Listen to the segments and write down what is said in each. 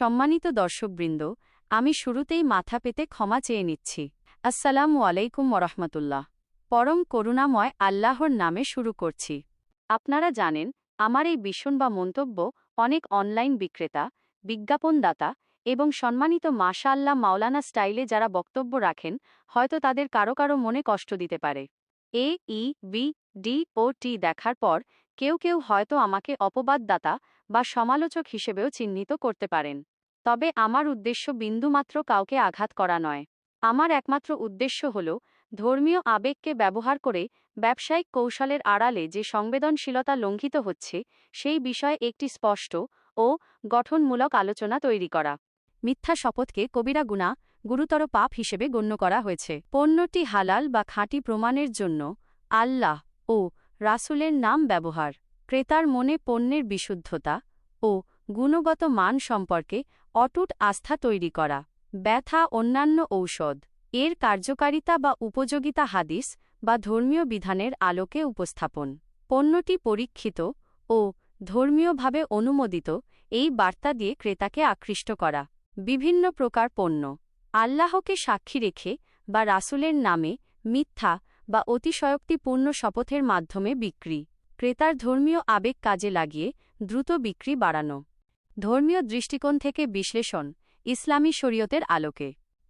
সম্মানিত দর্শকবৃন্দ, আমি শুরুতেই মাথা পেতে ক্ষমা চেয়ে নিচ্ছি। আসসালামু আলাইকুম ওরহমতুল্লাহ। পরম করুণাময় আল্লাহর নামে শুরু করছি। আপনারা জানেন, আমার এই ভীষণ বা মন্তব্য অনেক অনলাইন বিক্রেতা, বিজ্ঞাপনদাতা এবং সম্মানিত মাশা আল্লাহ মাওলানা স্টাইলে যারা বক্তব্য রাখেন, হয়তো তাদের কারও কারও মনে কষ্ট দিতে পারে। এ, ই, বি, ডি, ও, টি দেখার পর কেউ কেউ হয়তো আমাকে অপবাদদাতা বা সমালোচক হিসেবেও চিহ্নিত করতে পারেন। তবে আমার উদ্দেশ্য বিন্দুমাত্র কাউকে আঘাত করা নয়। আমার একমাত্র উদ্দেশ্য হল ধর্মীয় আবেগকে ব্যবহার করে ব্যবসায়িক কৌশলের আড়ালে যে সংবেদনশীলতা লঙ্ঘিত হচ্ছে, সেই বিষয়ে একটি স্পষ্ট ও গঠনমূলক আলোচনা তৈরি করা। মিথ্যা শপথকে কবিরা গুণা, গুরুতর পাপ হিসেবে গণ্য করা হয়েছে। পণ্যটি হালাল বা খাঁটি প্রমাণের জন্য আল্লাহ ও রাসূলের নাম ব্যবহার, ক্রেতার মনে পণ্যের বিশুদ্ধতা ও গুণগত মান সম্পর্কে অটুট আস্থা তৈরি করা, ব্যথা অন্যান্য ঔষধ, এর কার্যকারিতা বা উপযোগিতা হাদিস বা ধর্মীয় বিধানের আলোকে উপস্থাপন। পণ্যটি পরীক্ষিত ও ধর্মীয়ভাবে অনুমোদিত, এই বার্তা দিয়ে ক্রেতাকে আকৃষ্ট করা। বিভিন্ন প্রকার পণ্য, আল্লাহকে সাক্ষী রেখে বা রাসূলের নামে মিথ্যা বা অতিশয়োক্তিপূর্ণ শপথের মাধ্যমে বিক্রি। ক্রেতার ধর্মীয় আবেগ কাজে লাগিয়ে দ্রুত বিক্রি বাড়ানো। ধর্মীয় দৃষ্টিকোণ থেকে বিশ্লেষণ, ইসলামী শরীয়তের আলোকে।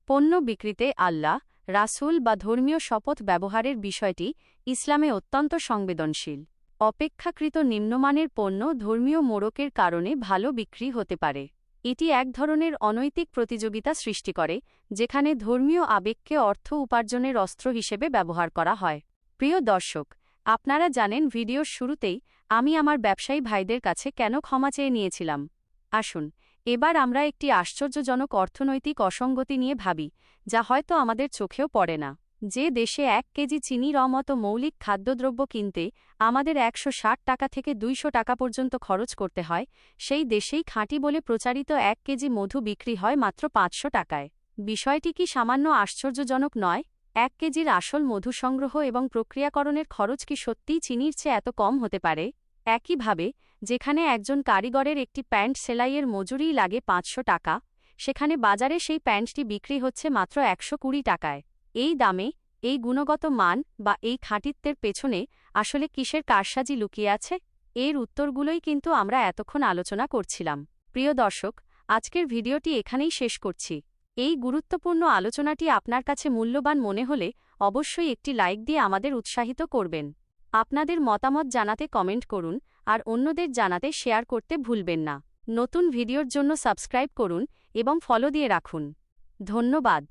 পণ্য বিক্রিতে আল্লাহ, রাসূল বা ধর্মীয় শপথ ব্যবহারের বিষয়টি ইসলামে অত্যন্ত সংবেদনশীল। অপেক্ষাকৃত নিম্নমানের পণ্য ধর্মীয় মোড়কের কারণে ভালো বিক্রি হতে পারে। এটি এক ধরনের অনৈতিক প্রতিযোগিতা সৃষ্টি করে, যেখানে ধর্মীয় আবেগকে অর্থ উপার্জনের অস্ত্র হিসেবে ব্যবহার করা হয়। প্রিয় দর্শক, আপনারা জানেন ভিডিওর শুরুতেই আমি আমার ব্যবসায়ী ভাইদের কাছে কেন ক্ষমা চেয়ে নিয়েছিলাম। আসুন, এবার আমরা একটি আশ্চর্যজনক অর্থনৈতিক অসঙ্গতি নিয়ে ভাবি, যা হয়তো আমাদের চোখেও পড়ে না। যে দেশে এক কেজি চিনির অমতো মৌলিক খাদ্যদ্রব্য কিনতে আমাদের একশো ষাট টাকা থেকে দুইশো টাকা পর্যন্ত খরচ করতে হয়, সেই দেশেই খাঁটি বলে প্রচারিত এক কেজি মধু বিক্রি হয় মাত্র পাঁচশো টাকায়। বিষয়টি কি সামান্য আশ্চর্যজনক নয়? এক কেজির আসল মধু সংগ্রহ এবং প্রক্রিয়াকরণের খরচ কি সত্যিই চিনির চেয়ে এত কম হতে পারে? একইভাবে, যেখানে একজন কারিগরের একটি প্যান্ট সেলাইয়ের মজুরিই লাগে পাঁচশো টাকা, সেখানে বাজারে সেই প্যান্টটি বিক্রি হচ্ছে মাত্র একশো কুড়ি টাকায়। এই দামে, এই গুণগত মান বা এই খাঁটিত্বের পেছনে আসলে কিসের কারসাজি লুকিয়ে আছে? এর উত্তরগুলোই কিন্তু আমরা এতক্ষণ আলোচনা করছিলাম। প্রিয় দর্শক, আজকের ভিডিওটি এখানেই শেষ করছি। এই গুরুত্বপূর্ণ আলোচনাটি আপনার কাছে মূল্যবান মনে হলে অবশ্যই একটি লাইক দিয়ে আমাদের উৎসাহিত করবেন। আপনাদের মতামত জানাতে কমেন্ট করুন আর অন্যদের জানাতে শেয়ার করতে ভুলবেন না। নতুন ভিডিওর জন্য সাবস্ক্রাইব করুন এবং ফলো দিয়ে রাখুন। ধন্যবাদ।